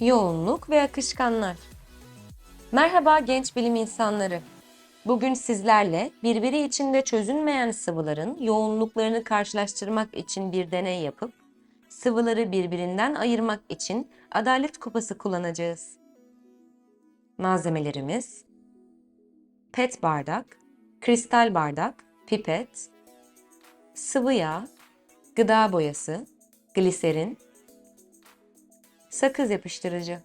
yoğunluk ve akışkanlar. Merhaba genç bilim insanları. Bugün sizlerle birbiri içinde çözünmeyen sıvıların yoğunluklarını karşılaştırmak için bir deney yapıp sıvıları birbirinden ayırmak için adalet kupası kullanacağız. Malzemelerimiz pet bardak, kristal bardak, pipet, sıvı yağ, gıda boyası, gliserin, sakız yapıştırıcı.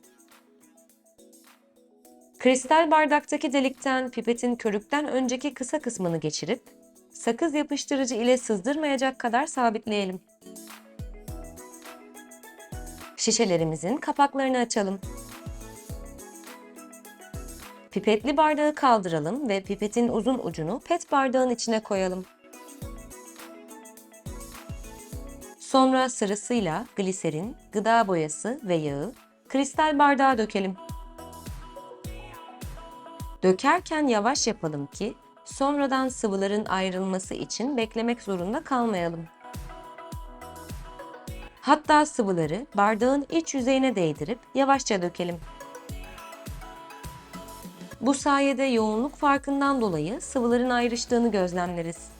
Kristal bardaktaki delikten pipetin körükten önceki kısa kısmını geçirip sakız yapıştırıcı ile sızdırmayacak kadar sabitleyelim. Şişelerimizin kapaklarını açalım. Pipetli bardağı kaldıralım ve pipetin uzun ucunu pet bardağın içine koyalım. Sonra sırasıyla gliserin, gıda boyası ve yağı kristal bardağa dökelim. Dökerken yavaş yapalım ki sonradan sıvıların ayrılması için beklemek zorunda kalmayalım. Hatta sıvıları bardağın iç yüzeyine değdirip yavaşça dökelim. Bu sayede yoğunluk farkından dolayı sıvıların ayrıştığını gözlemleriz.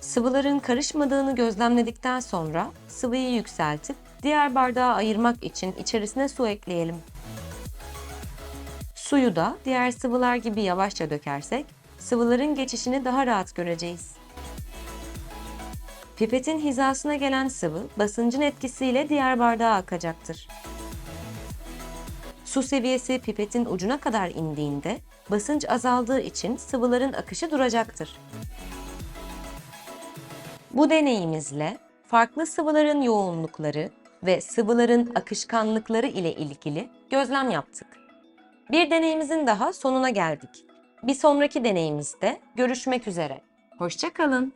Sıvıların karışmadığını gözlemledikten sonra sıvıyı yükseltip diğer bardağa ayırmak için içerisine su ekleyelim. Suyu da diğer sıvılar gibi yavaşça dökersek sıvıların geçişini daha rahat göreceğiz. Pipetin hizasına gelen sıvı basıncın etkisiyle diğer bardağa akacaktır. Su seviyesi pipetin ucuna kadar indiğinde basınç azaldığı için sıvıların akışı duracaktır. Bu deneyimizle farklı sıvıların yoğunlukları ve sıvıların akışkanlıkları ile ilgili gözlem yaptık. Bir deneyimizin daha sonuna geldik. Bir sonraki deneyimizde görüşmek üzere. Hoşçakalın.